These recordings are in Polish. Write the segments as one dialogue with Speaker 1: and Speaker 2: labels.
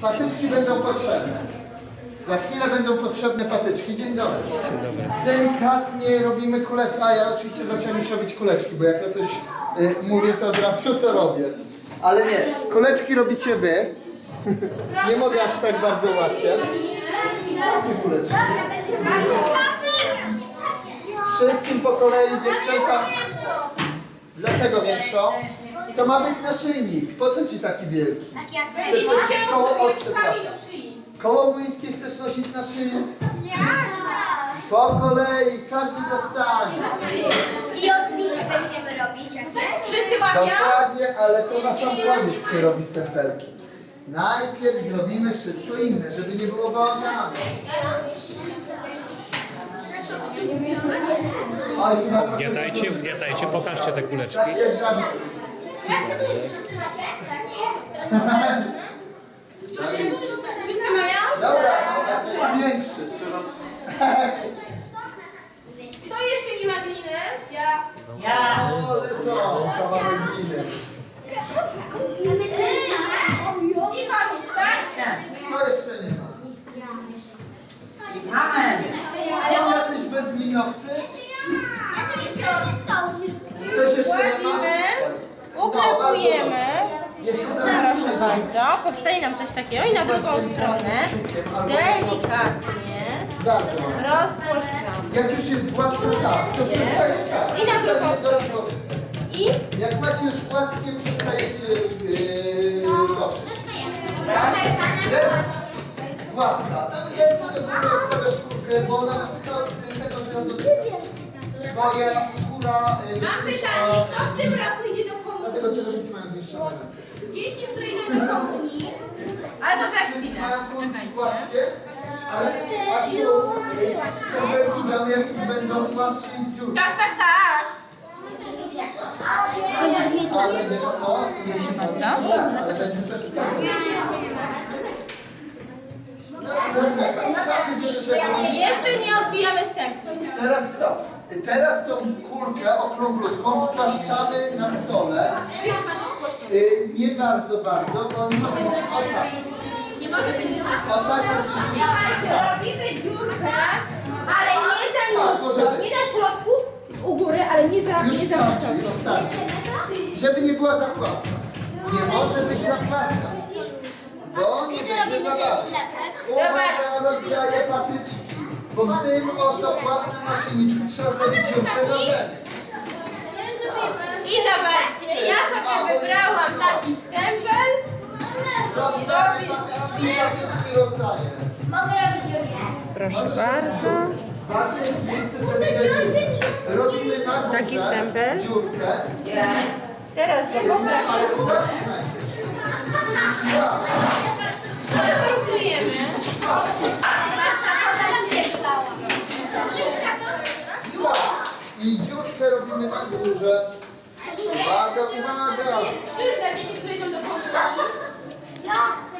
Speaker 1: Patyczki będą potrzebne. Za chwilę będą potrzebne patyczki. Dzień dobry. Delikatnie robimy kuleczki. A ja oczywiście zacząłem już robić kuleczki, bo jak ja coś y, mówię, to od razu to robię. Ale nie, kuleczki robicie wy. nie mogę aż tak bardzo łatwiej. Jakie kuleczki? Wszystkim po kolei dziewczęta. Dlaczego większą? To ma być naszyjnik. Po co ci taki wielki? Chcesz nosić koło? O, przepraszam. Koło młyńskie chcesz nosić na szyi? Po kolei, każdy dostanie.
Speaker 2: I odbicie będziemy robić jakieś?
Speaker 3: Wszyscy łapią?
Speaker 1: Dokładnie, ale to na sam koniec się robi stempelki. Najpierw zrobimy wszystko inne, żeby nie było bałaganiane. Oj, chyba trochę
Speaker 4: pokażcie te kuleczki.
Speaker 1: Tak jest, Dawid.
Speaker 3: Wszyscy mają?
Speaker 1: Dobra, to teraz będzie większy. skoro-
Speaker 3: Kto jeszcze nie ma gliny? Ja.
Speaker 1: Ale co, kawałek gliny.
Speaker 3: I koniec, tak?
Speaker 1: Kto jeszcze nie ma? Są jacyś bezglinowcy? Ktoś jeszcze nie ma?
Speaker 3: Łazimy,
Speaker 1: No,
Speaker 3: uklepujemy.
Speaker 1: bardzo dobrze. Niech zaraz
Speaker 3: Proszę bardzo, powstaje nam coś takiego i na drugą stronę delikatnie rozpuszczamy.
Speaker 1: Jak już jest gładko tak, to przestajesz tak.
Speaker 3: I na drugą
Speaker 1: końca.
Speaker 3: I
Speaker 1: Jak macie już gładkie, przestajecie yy, toczyć. Gładka. To ręce do góry odstawiasz kurkę, bo ona wysycha od tego, że ją dotykasz. Twoja skóra yy,
Speaker 3: mam pytanie, kto w tym roku Dzieci, które idą do komunii. Ale to za chwilę.
Speaker 1: Gładkie, ale Asiu, yy, stempelki Damianki będą płaskie i z dziurą.
Speaker 3: Tak, tak, tak.
Speaker 1: Ale wiesz co? Jeśli ale będzie też. Zaczekaj, sam wybierzesz jak będziesz.
Speaker 3: Jeszcze nie odbijamy stępki.
Speaker 1: Teraz stop. Teraz tą kulkę okrąglutką spłaszczamy na stole. Y, nie bardzo, bardzo, bo nie może być o tak.
Speaker 3: Nie może być
Speaker 1: O tak,
Speaker 3: robimy dziurkę, ale nie za nisko. Nie na środku, u góry, ale nie za,
Speaker 1: Już
Speaker 3: nie za
Speaker 1: starczy, już starczy. Żeby nie była za płaska. Nie może być za płaska. Bo nie będzie
Speaker 2: robimy
Speaker 1: za
Speaker 2: ślepek?
Speaker 1: Uwaga, rozdaję patyczki. Bo w tym oto płaskim naszyjniczku trzeba zrobić dziurkę do ziemi.
Speaker 3: I zobaczcie, ja sobie wybrałam taki stempel.
Speaker 1: Rozdaję patyczki, patyczki rozdaję.
Speaker 2: Mogę robić dziurkę?
Speaker 3: Proszę bardzo.
Speaker 1: Ważne jest miejsce zrobienia dziurki. Robimy na górze
Speaker 3: Taki stempel.
Speaker 1: dziurkę,
Speaker 3: Teraz go poprawię.
Speaker 1: ale udasz najpierw. Dziurkę robimy na górze. Uwaga, uwaga.
Speaker 3: Krzyż dla dzieci, które idą do komunii.
Speaker 2: Ja chcę.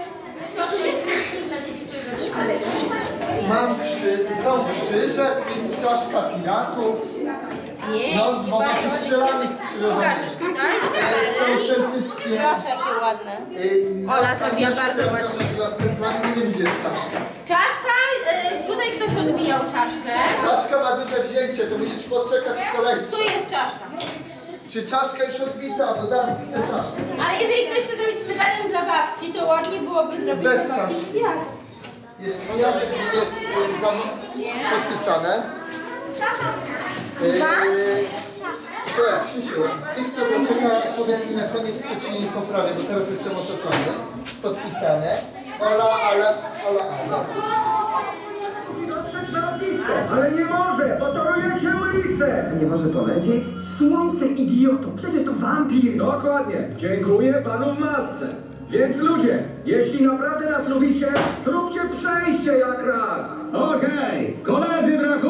Speaker 3: Proszę, jest krzyż dla dzieci, które idą do.
Speaker 1: Mam krzyż, są krzyże, jest czaszka piratów. No, z dwoma piszczelami skrzyżowanymi.
Speaker 3: Pokażesz tutaj?
Speaker 1: Są celtyckie.
Speaker 3: Proszę, jakie ładne.
Speaker 1: Yy,
Speaker 3: Ola
Speaker 1: Natka
Speaker 3: zrobiła
Speaker 1: Agnieszka
Speaker 3: bardzo ładnie.
Speaker 1: planem, nie wiem gdzie jest czaszka.
Speaker 3: Czaszka, y, tutaj ktoś odbijał czaszkę.
Speaker 1: Czaszka ma duże wzięcie, to musisz poczekać w kolejce.
Speaker 3: Tu jest czaszka.
Speaker 1: Czy czaszka już odbita? Bo Dawid chce czaszkę.
Speaker 3: Ale jeżeli ktoś chce zrobić medalion dla babci, to ładnie byłoby zrobić
Speaker 1: Bez
Speaker 3: dla babci.
Speaker 1: czaszki.
Speaker 3: Jak?
Speaker 1: Jest kwiatek, jest zam... podpisane. Yy, Słuchaj, Krzysiu, ty kto zaczeka, powiedz mi na koniec, to ci poprawię, bo teraz jestem otoczony. Podpisane. Ola, ale, Ola, ale.
Speaker 5: Lotnisko, ale nie może, bo torujecie ulicę. Nie może polecieć? Słońce, idioto, przecież to wampir. Dokładnie, dziękuję panu w masce. Więc ludzie, jeśli naprawdę nas lubicie, zróbcie przejście jak raz.
Speaker 6: Okej, koledzy Drakule